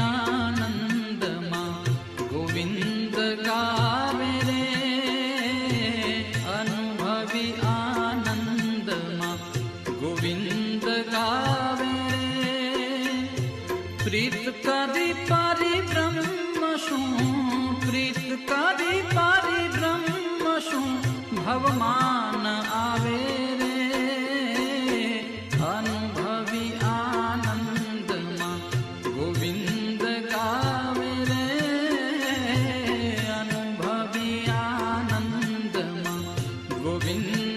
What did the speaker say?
આનંદમાં ગોવિંદ ગાવે રે અનુભવી આનંદમાં ગોવિંદ ગાવે રે પ્રીત કરી પારી બ્રહ્મ શું પ્રીત કરી પારી બ્રહ્મ ભવમાન આવે गोविन्द